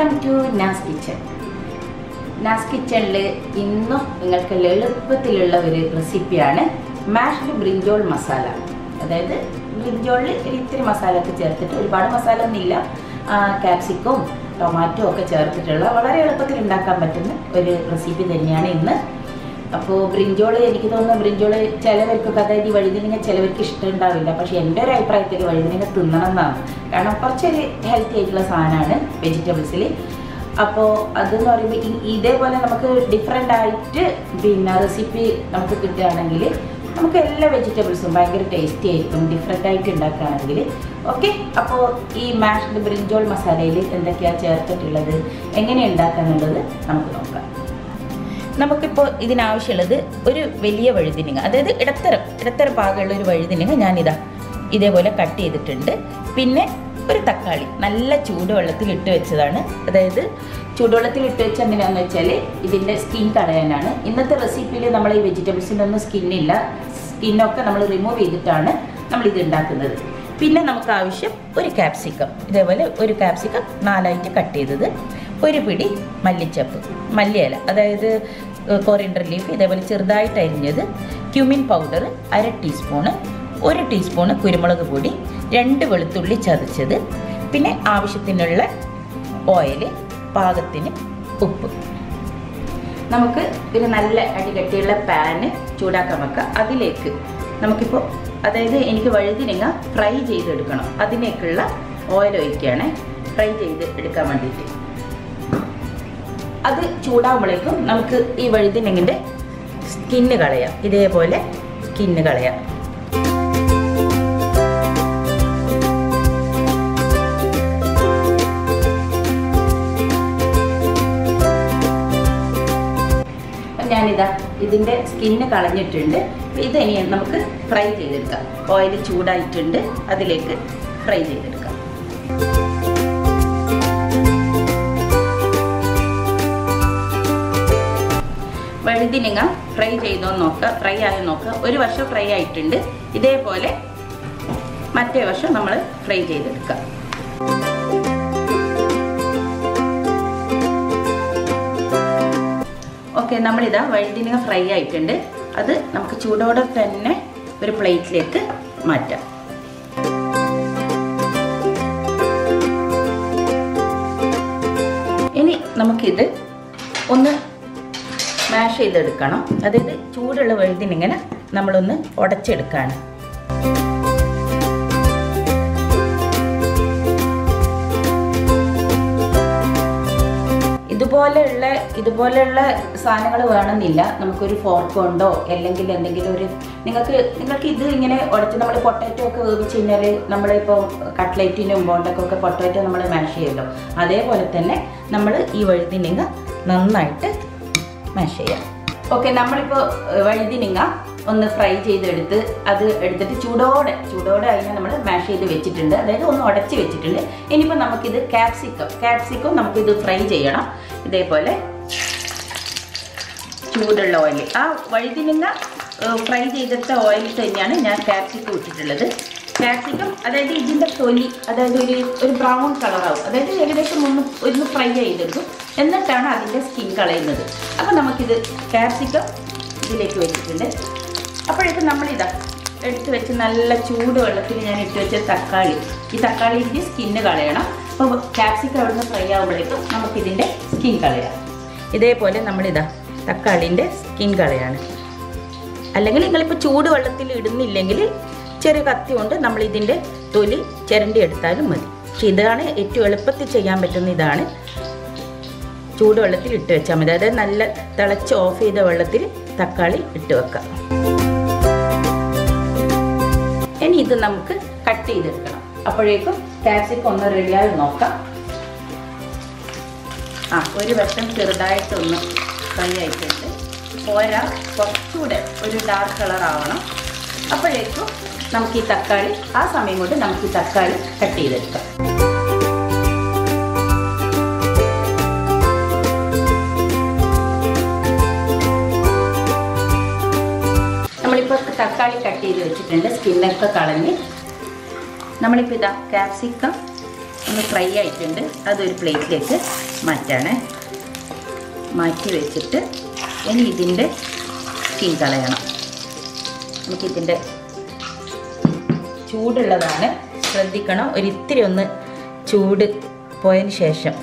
Welcome to Naaz kitchen Naaz കിച്ചണിൽ ഇന്നും നിങ്ങൾക്ക് എളുപ്പത്തിലുള്ള ഒരു റെസിപ്പിയാണ് മാഷ്ഡ് ബ്രിഞ്ചോൾ മസാല അതായത് ബ്രിഞ്ചോളിൽ ഇത്തിരി മസാല ഒക്കെ ചേർത്തിട്ട് ഒരുപാട് മസാല ഒന്നുമില്ല ക്യാപ്സിക്കും ടൊമാറ്റോ ഒക്കെ ചേർത്തിട്ടുള്ള വളരെ എളുപ്പത്തിൽ ഉണ്ടാക്കാൻ പറ്റുന്ന ഒരു റെസിപ്പി തന്നെയാണ് ഇന്ന് അപ്പോൾ ബ്രിഞ്ചോൾ എനിക്ക് തോന്നുന്നു ബ്രിഞ്ചോൾ ചിലവർക്കൊക്കെ അതായത് ഈ വഴുതിനിങ്ങ ചിലവർക്ക് ഇഷ്ടമുണ്ടാവില്ല. പക്ഷേ എന്റെ ഒരു അഭിപ്രായത്തിൽ വഴുതിനിങ്ങ തിന്നണം എന്നാണ് കാരണം കുറച്ചൊരു ഹെൽത്തി ആയിട്ടുള്ള സാധനമാണ് വെജിറ്റബിൾസിൽ അപ്പോൾ അതെന്ന് പറയുമ്പോൾ ഇതേപോലെ നമുക്ക് ഡിഫറെന്റ് ആയിട്ട് പിന്നെ റെസിപ്പി നമുക്ക് കിട്ടുകയാണെങ്കിൽ നമുക്ക് എല്ലാ വെജിറ്റബിൾസും ഭയങ്കര ടേസ്റ്റി ആയിരിക്കും ഡിഫറെന്റ് ആയിട്ട് ഉണ്ടാക്കുകയാണെങ്കിൽ. ഓക്കെ അപ്പോൾ ഈ മാഷ്ഡ് ബ്രിഞ്ചോൾ മസാലയിൽ എന്തൊക്കെയാണ് ചേർത്തിട്ടുള്ളത്? എങ്ങനെ ഉണ്ടാക്കാന്നുള്ളത് നമുക്ക് നോക്കാം. നമുക്കിപ്പോൾ ഇതിനാവശ്യമുള്ളത് ഒരു വലിയ വഴുതിനിങ്ങ. അതായത് ഇടത്തരം ഇടത്തരം പാകമുള്ള ഒരു വഴുതിനിങ്ങ ഞാനിതാ ഇതേപോലെ കട്ട് ചെയ്തിട്ടുണ്ട്. പിന്നെ ഒരു തക്കാളി നല്ല ചൂടുവെള്ളത്തിൽ ഇട്ട് വെച്ചതാണ്. അതായത് ചൂടുവെള്ളത്തിൽ ഇട്ട് വെച്ച എന്തിനാന്ന് വെച്ചാൽ ഇതിന്റെ സ്കിൻ കളയാനാണ് ഇന്നത്തെ റെസിപ്പിയിൽ നമ്മൾ ഈ വെജിറ്റബിൾസിനൊന്നും സ്കിന്നില്ല സ്കിന്നൊക്കെ നമ്മൾ റിമൂവ് ചെയ്തിട്ടാണ് നമ്മൾ ഇത് ഉണ്ടാക്കുന്നത് പിന്നെ നമുക്ക് ആവശ്യം ഒരു ക്യാപ്സിക്കം ഇതേപോലെ ഒരു ക്യാപ്സിക്കം നാലായിട്ട് കട്ട് ചെയ്തത്. ഒരു പിടി മല്ലിച്ചപ്പ് മല്ലിയില. അതായത് കൊറിയൻഡർ ലീഫ് ഇതേപോലെ ചെറുതായിട്ട് അരിഞ്ഞത് ക്യുമിൻ പൗഡർ അര ടീസ്പൂണ് ഒരു ടീസ്പൂണ് കുരുമുളക് പൊടി രണ്ട് വെളുത്തുള്ളി ചതച്ചത് പിന്നെ ആവശ്യത്തിനുള്ള ഓയിൽ പാകത്തിന് ഉപ്പ്. നമുക്ക് ഒരു നല്ല അടികട്ടിയുള്ള പാന് ചൂടാക്കാൻ വെക്കാം. അതിലേക്ക് നമുക്കിപ്പോൾ അതായത് എനിക്ക് വഴുതിനങ്ങ ഫ്രൈ ചെയ്തെടുക്കണം. അതിനേക്കുള്ള ഓയിൽ ഒഴിക്കുകയാണ് ഫ്രൈ ചെയ്ത് എടുക്കാൻ വേണ്ടിയിട്ട്. അത് ചൂടാകുമ്പോഴേക്കും നമുക്ക് ഈ വഴുതിനെങ്ങിന്റെ സ്കിന്ന് കളയാം. ഇതേപോലെ സ്കിന്ന് കളയാം. ഞാനിതാ ഇതിന്റെ സ്കിന്ന് കളഞ്ഞിട്ടുണ്ട്. ഇത് ഇനി നമുക്ക് ഫ്രൈ ചെയ്തെടുക്കാം. ഓയിൽ ചൂടായിട്ടുണ്ട്. അതിലേക്ക് ഫ്രൈ ചെയ്തെടുക്കാം. വഴുതിനിങ്ങ ഫ്രൈ ചെയ്തോ നോക്കുക ഫ്രൈ ആയി നോക്കുക ഒരു വർഷം ഫ്രൈ ആയിട്ടുണ്ട്. ഇതേപോലെ മറ്റേ വർഷം നമ്മൾ ഫ്രൈ ചെയ്തെടുക്കുക. ഓക്കെ നമ്മളിതാ വഴുതിനങ്ങ ഫ്രൈ ആയിട്ടുണ്ട്. അത് നമുക്ക് ചൂടോടെ തന്നെ ഒരു പ്ലേറ്റിലേക്ക് മാറ്റാം. ഇനി നമുക്കിത് ഒന്ന് മാഷ് ചെയ്തെടുക്കണം. അതായത് ചൂടുള്ള വെള്ളത്തിനിങ്ങനെ നമ്മളൊന്ന് ഉടച്ചെടുക്കുകയാണ് ഇതുപോലെയുള്ള ഇതുപോലെയുള്ള സാധനങ്ങൾ വേണമെന്നില്ല. നമുക്കൊരു ഫോർക്ക് ഉണ്ടോ അല്ലെങ്കിൽ എന്തെങ്കിലും ഒരു നിങ്ങൾക്ക് നിങ്ങൾക്ക് ഇത് ഇങ്ങനെ ഉടച്ച് നമ്മൾ പൊട്ടാറ്റോ ഒക്കെ വേവിച്ച് കഴിഞ്ഞാൽ നമ്മളിപ്പോൾ കട്ട്ലേറ്റിനും ബോണ്ടൊക്കെ പൊട്ടാറ്റോ നമ്മൾ മാഷ് ചെയ്യുമല്ലോ. അതേപോലെ തന്നെ നമ്മൾ ഈ വഴുതിനിങ്ങ നന്നായിട്ട് മാഷ് ചെയ്യാം. ഓക്കെ നമ്മളിപ്പോൾ വഴുതിനിങ്ങ ഒന്ന് ഫ്രൈ ചെയ്തെടുത്ത് അത് എടുത്തിട്ട് ചൂടോടെ ചൂടോടെ അതിനെ നമ്മൾ മാഷ് ചെയ്ത് വെച്ചിട്ടുണ്ട്. അതായത് ഒന്ന് ഉടച്ച് വെച്ചിട്ടുണ്ട്. ഇനിയിപ്പോൾ നമുക്കിത് ക്യാപ്സിക്കം ക്യാപ്സിക്കം നമുക്കിത് ഫ്രൈ ചെയ്യണം. ഇതേപോലെ ചൂടുള്ള ഓയിൽ ആ വഴുതിനിങ്ങ ഫ്രൈ ചെയ്തെടുത്ത ഓയിൽ തന്നെയാണ് ഞാൻ ക്യാപ്സിക്കം ഇട്ടിട്ടുള്ളത്. ക്യാപ്സിക്കം അതായത് ഇതിന്റെ തൊലി അതായത് ഒരു ഒരു ബ്രൗൺ കളറാവും അതായത് ഏകദേശം ഒന്ന് ഒന്ന് ഫ്രൈ ചെയ്തെടുക്കും. എന്നിട്ടാണ് അതിന്റെ സ്കിൻ കളയുന്നത്. അപ്പോൾ നമുക്കിത് ക്യാപ്സിക്കം ഇതിലേക്ക് വെച്ചിട്ടുണ്ട്. അപ്പോഴേക്കും നമ്മളിതാ എടുത്ത് വെച്ച് നല്ല ചൂട് വെള്ളത്തിൽ ഞാൻ ഇട്ട് വെച്ച തക്കാളി. ഈ തക്കാളിന്റെ സ്കിന്ന് കളയണം. അപ്പോൾ ക്യാപ്സിക്കം അവിടുന്ന് ഫ്രൈ ആകുമ്പോഴേക്കും നമുക്കിതിന്റെ സ്കിൻ കളയാം. ഇതേപോലെ നമ്മളിതാ തക്കാളിന്റെ സ്കിൻ കളയാണ്. അല്ലെങ്കിൽ നിങ്ങളിപ്പോൾ ചൂട് വെള്ളത്തിൽ ഇടുന്നില്ലെങ്കിൽ ചെറിയ കത്തി കൊണ്ട് നമ്മൾ ഇതിന്റെ തൊലി ചിരണ്ടി എടുത്താലും മതി. പക്ഷെ ഇതാണ് ഏറ്റവും എളുപ്പത്തിൽ ചെയ്യാൻ പറ്റുന്ന ഇതാണ് ചൂടുവെള്ളത്തിൽ ഇട്ട് വെച്ചാൽ മതി. അതായത് നല്ല തിളച്ച് ഓഫ് ചെയ്ത വെള്ളത്തിൽ തക്കാളി ഇട്ട് വെക്കാം. ഇനി ഇത് നമുക്ക് കട്ട് ചെയ്തെടുക്കണം. അപ്പോഴേക്കും ക്യാപ്സിക്കം ഒന്ന് റെഡിയായി നോക്കാം. ആ ഒരു വശം ചെറുതായിട്ടൊന്ന് ഫ്രൈ ആയിട്ടുണ്ട്. പോരാ കുറച്ചുകൂടെ ഒരു ഡാർക്ക് കളർ ആവണം. അപ്പോഴേക്കും നമുക്ക് ഈ തക്കാളി ആ സമയം കൊണ്ട് നമുക്ക് ഈ തക്കാളി കട്ട് ചെയ്തെടുക്കാം. തക്കാളി കട്ട് ചെയ്ത് വെച്ചിട്ടുണ്ട്. സ്കിന്നൊക്കെ കളഞ്ഞ് നമ്മളിപ്പോൾ ഇതാ ക്യാപ്സിക്കം ഒന്ന് ഫ്രൈ ആയിട്ടുണ്ട്. അതൊരു പ്ലേറ്റിലേക്ക് മാറ്റാണ്. മാറ്റി വെച്ചിട്ട് ഇനി ഇതിന്റെ സ്കിൻ കളയണം. നമുക്കിതിന്റെ ചൂടുള്ളതാണ്. ശ്രദ്ധിക്കണം. ഒരിത്തിരി ഒന്ന് ചൂട് പോയതിന് ശേഷം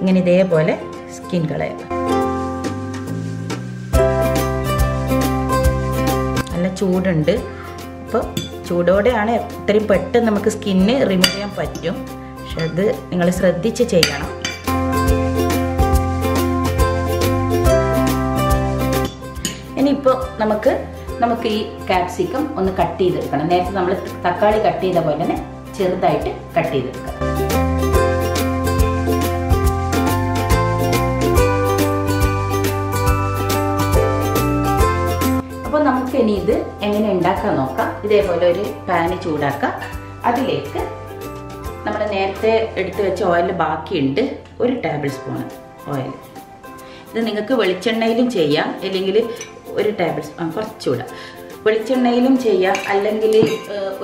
ഇങ്ങനെ ഇതേപോലെ സ്കിൻ കളയാം ചൂടുണ്ട്. അപ്പോൾ ചൂടോടെയാണ് ഇത്രയും പെട്ടെന്ന് നമുക്ക് സ്കിന്ന് റിമൂവ് ചെയ്യാൻ പറ്റും. പക്ഷെ അത് നിങ്ങൾ ശ്രദ്ധിച്ച് ചെയ്യണം. ഇനിയിപ്പോൾ നമുക്ക് നമുക്ക് ഈ കാപ്സിക്കം ഒന്ന് കട്ട് ചെയ്തെടുക്കണം. നേരത്തെ നമ്മൾ തക്കാളി കട്ട് ചെയ്ത പോലെ തന്നെ ചെറുതായിട്ട് കട്ട് ചെയ്തെടുക്കണം. ഇനി ഇത് എങ്ങനെ ഉണ്ടാക്കാൻ നോക്കാം. ഇതേപോലെ ഒരു പാന് ചൂടാക്കാം. അതിലേക്ക് നമ്മൾ നേരത്തെ എടുത്തു വെച്ച ഓയിൽ ബാക്കിയുണ്ട്. ഒരു ടേബിൾ സ്പൂൺ ഓയിൽ ഇത് നിങ്ങൾക്ക് വെളിച്ചെണ്ണയിലും ചെയ്യാം. അല്ലെങ്കിൽ ഒരു ടേബിൾ സ്പൂൺ കുറച്ചുകൂടെ വെളിച്ചെണ്ണയിലും ചെയ്യാം. അല്ലെങ്കിൽ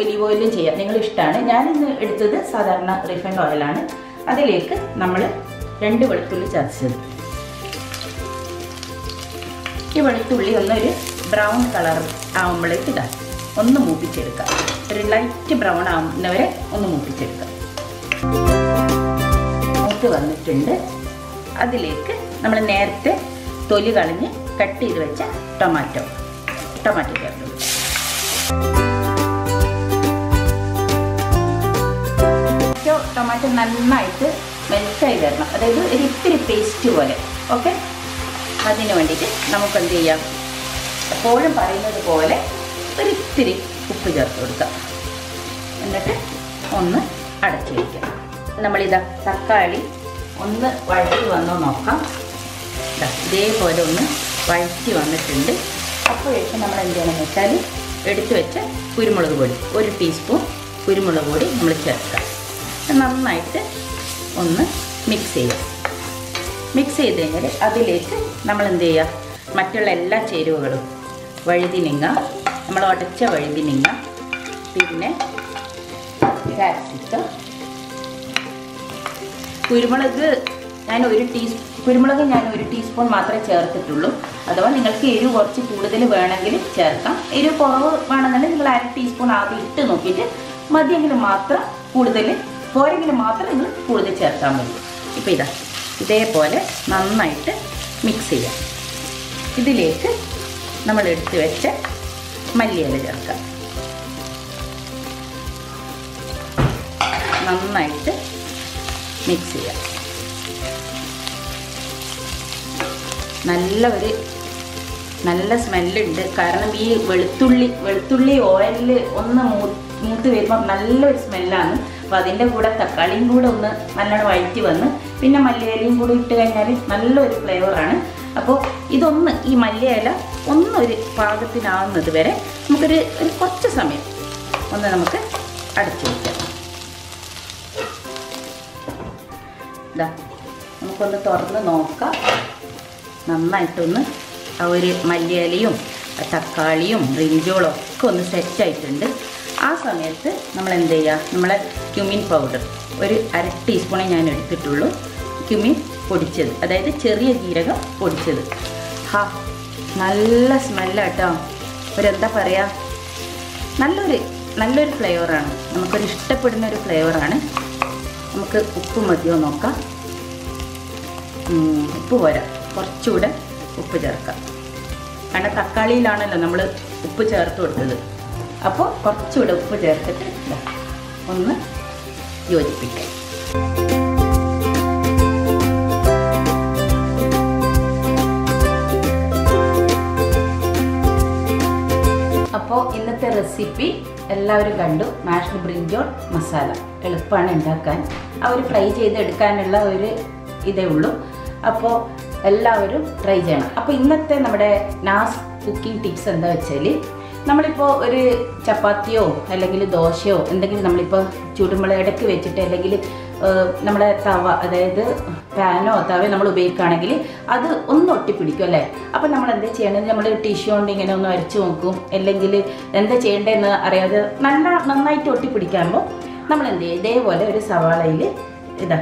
ഒലിവ് ഓയിലും ചെയ്യാം. നിങ്ങൾ ഇഷ്ടമാണ് ഞാനിന്ന് എടുത്തത് സാധാരണ റിഫൈൻഡ് ഓയിലാണ് അതിലേക്ക് നമ്മൾ രണ്ട് വെളുത്തുള്ളി ചതച്ചത്. ഈ വെളുത്തുള്ളി ഒന്നൊരു ബ്രൗൺ കളർ ആകുമ്പോഴേക്ക് ഇതാ. ഒന്ന് മൂപ്പിച്ചെടുക്കുക. ഒരു ലൈറ്റ് ബ്രൗൺ ആവുന്നവരെ ഒന്ന് മൂപ്പിച്ചെടുക്കുക. മൂത്ത് വന്നിട്ടുണ്ട്. അതിലേക്ക് നമ്മൾ നേരത്തെ തൊലി കളഞ്ഞ് കട്ട് ചെയ്ത് വെച്ച ടൊമാറ്റോ ടൊമാറ്റോ ചേർത്ത് ടൊമാറ്റോ ടൊമാറ്റോ നന്നായിട്ട് മെൽറ്റായി വരണം. അതായത് ഒരു ഇത്തിരി പേസ്റ്റ് പോലെ. ഓക്കെ അതിന് വേണ്ടിയിട്ട് നമുക്ക് എന്ത് ചെയ്യാം? എപ്പോഴും പറയുന്നത് പോലെ ഒരിത്തിരി ഉപ്പ് ചേർത്ത് കൊടുക്കാം എന്നിട്ട് ഒന്ന് അടച്ചു വയ്ക്കാം നമ്മളിതാ തക്കാളി ഒന്ന് വഴറ്റി വന്നോ നോക്കാം. ഇതേപോലെ ഒന്ന് വഴറ്റി വന്നിട്ടുണ്ട്. അപ്പോഴേക്കും നമ്മൾ എന്ത് ചെയ്യണമെന്ന് വെച്ചാൽ എടുത്തു വെച്ച കുരുമുളക് പൊടി ഒരു ടീസ്പൂൺ കുരുമുളക് പൊടി നമ്മൾ ചേർക്കാം നന്നായിട്ട് ഒന്ന് മിക്സ് ചെയ്യുക. മിക്സ് ചെയ്ത് കഴിഞ്ഞാൽ അതിലേക്ക് നമ്മൾ എന്ത് ചെയ്യുക? മറ്റുള്ള എല്ലാ ചേരുവകളും വഴുതിനിങ്ങ നമ്മൾ ഉടച്ച വഴുതിനിങ്ങ പിന്നെ കാപ്സിക്കം കുരുമുളക് ഞാൻ ഒരു ടീ കുരുമുളക് ഞാൻ ഒരു ടീസ്പൂൺ മാത്രമേ ചേർത്തിട്ടുള്ളൂ. അഥവാ നിങ്ങൾക്ക് എരിവ് കുറച്ച് കൂടുതൽ വേണമെങ്കിൽ ചേർക്കാം. എരിവ് കുറവ് വേണമെന്നുണ്ടെങ്കിൽ നിങ്ങൾ അര ടീസ്പൂൺ ആദ്യം ഇട്ട് നോക്കിയിട്ട് മതിയെങ്കിൽ മാത്രം കൂടുതൽ പോരെങ്കിൽ മാത്രം നിങ്ങൾ കൂടുതൽ ചേർക്കാൻ മതി. ഇപ്പോൾ ഇതാ ഇതേപോലെ നന്നായിട്ട് മിക്സ് ചെയ്യാം. ഇതിലേക്ക് നമ്മൾ എടുത്തു വെച്ച മല്ലിയില ചേർക്കാം. നന്നായിട്ട് മിക്സ് ചെയ്യാം. നല്ല ഒരു നല്ല സ്മെല്ലുണ്ട്. കാരണം ഈ വെളുത്തുള്ളി വെളുത്തുള്ളി ഓയിലിൽ ഒന്ന് മൂത്ത് വരുമ്പോൾ നല്ലൊരു സ്മെല്ലാണ്. അപ്പോൾ അതിന്റെ കൂടെ തക്കാളിയും കൂടെ ഒന്ന് നല്ലോണം വഴറ്റി വന്ന് പിന്നെ മല്ലിയിലയും കൂടി ഇട്ട് കഴിഞ്ഞാൽ നല്ലൊരു ഫ്ലേവറാണ് അപ്പോൾ ഇതൊന്ന് ഈ മല്ലിയില ഒന്നൊരു പാകത്തിനാവുന്നത് വരെ നമുക്കൊരു ഒരു കുറച്ച് സമയം ഒന്ന് നമുക്ക് അടച്ചു വയ്ക്കാം. ഇതാ നമുക്കൊന്ന് തുറന്ന് നോക്കാം. നന്നായിട്ടൊന്ന് ആ ഒരു മല്ലിയിലയും തക്കാളിയും റിഞ്ചോളും ഒക്കെ ഒന്ന് സെറ്റായിട്ടുണ്ട് ആ സമയത്ത് നമ്മൾ എന്ത് ചെയ്യുക നമ്മളെ ക്യുമിൻ പൗഡർ ഒരു അര ടീസ്പൂണേ ഞാൻ എടുത്തിട്ടുള്ളൂ. ക്യുമിൻ പൊടിച്ചത് അതായത് ചെറിയ ജീരകം പൊടിച്ചത്. ഹാ നല്ല സ്മെല്ലാട്ടോ. ഒരെന്താ പറയുക നല്ലൊരു നല്ലൊരു ഫ്ലേവറാണ്. നമുക്കൊരു ഇഷ്ടപ്പെടുന്ന ഒരു ഫ്ലേവറാണ്. നമുക്ക് ഉപ്പ് മതിയോ നോക്കാം. ഉപ്പ് പോരാ. കുറച്ചുകൂടെ ഉപ്പ് ചേർക്കാം. കാരണം തക്കാളിയിലാണല്ലോ നമ്മൾ ഉപ്പ് ചേർത്ത് കൊടുത്തത്. അപ്പോൾ കുറച്ചുകൂടെ ഉപ്പ് ചേർത്തിട്ട് ഒന്ന് യോജിപ്പിക്കാം. റെസിപ്പി എല്ലാവരും കണ്ടു. മാഷ്ഡ് ബ്രിഞ്ചോൾ മസാല എളുപ്പമാണ് ഉണ്ടാക്കാൻ. ആ ഒരു ഫ്രൈ ചെയ്തെടുക്കാനുള്ള ഒരു ഇതേ ഉള്ളൂ. അപ്പോൾ എല്ലാവരും ട്രൈ ചെയ്യണം. അപ്പോൾ ഇന്നത്തെ നമ്മുടെ നാസ് കുക്കിംഗ് ടിപ്സ് എന്താ വെച്ചാൽ നമ്മളിപ്പോൾ ഒരു ചപ്പാത്തിയോ അല്ലെങ്കിൽ ദോശയോ എന്തെങ്കിലും നമ്മളിപ്പോൾ ചുടുമ്പോൾ ഇടയ്ക്ക് വെച്ചിട്ട് അല്ലെങ്കിൽ നമ്മുടെ തവ അതായത് പാനോ തവയോ നമ്മൾ ഉപയോഗിക്കുകയാണെങ്കിൽ അത് ഒന്ന് ഒട്ടിപ്പിടിക്കും അല്ലേ? അപ്പം നമ്മൾ എന്താ ചെയ്യേണ്ടത് നമ്മൾ ടിഷ്യൂ കൊണ്ട് ഇങ്ങനെ ഒന്ന് അരച്ച് നോക്കും. അല്ലെങ്കിൽ എന്താ ചെയ്യേണ്ടതെന്ന് അറിയാതെ നല്ല നന്നായിട്ട് ഒട്ടിപ്പിടിക്കാകുമ്പോൾ നമ്മൾ എന്ത് ചെയ്യും? ഇതേപോലെ ഒരു സവാളയിൽ ഇതാ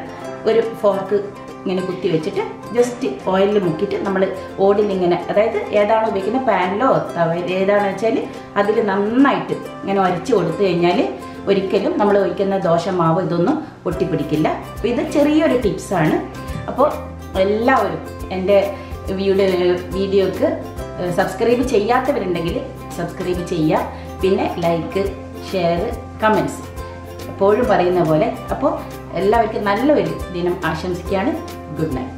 ഒരു ഫോർക്ക് ഇങ്ങനെ കുത്തി വെച്ചിട്ട് ജസ്റ്റ് ഓയിലിൽ മുക്കിയിട്ട് നമ്മൾ ഓടിൽ ഇങ്ങനെ അതായത് ഏതാണ് ഉപയോഗിക്കുന്നത്? പാനിലോ തവ ഏതാണെന്ന് വെച്ചാൽ അതിൽ നന്നായിട്ട് ഇങ്ങനെ ഉരച്ച് കൊടുത്തു കഴിഞ്ഞാൽ ഒരിക്കലും നമ്മൾ ഒഴിക്കുന്ന ദോശമാവ് ഇതൊന്നും ഒട്ടിപ്പിടിക്കില്ല അപ്പോൾ ഇത് ചെറിയൊരു ടിപ്സാണ് അപ്പോൾ എല്ലാവരും എന്റെ വീഡിയോ വീഡിയോക്ക് സബ്സ്ക്രൈബ് ചെയ്യാത്തവരുണ്ടെങ്കിൽ സബ്സ്ക്രൈബ് ചെയ്യുക. പിന്നെ ലൈക്ക് ഷെയർ കമൻസ് എപ്പോഴും പറയുന്ന പോലെ. അപ്പോൾ എല്ലാവർക്കും നല്ലൊരു ദിനം ആശംസിക്കുകയാണ്. Good night.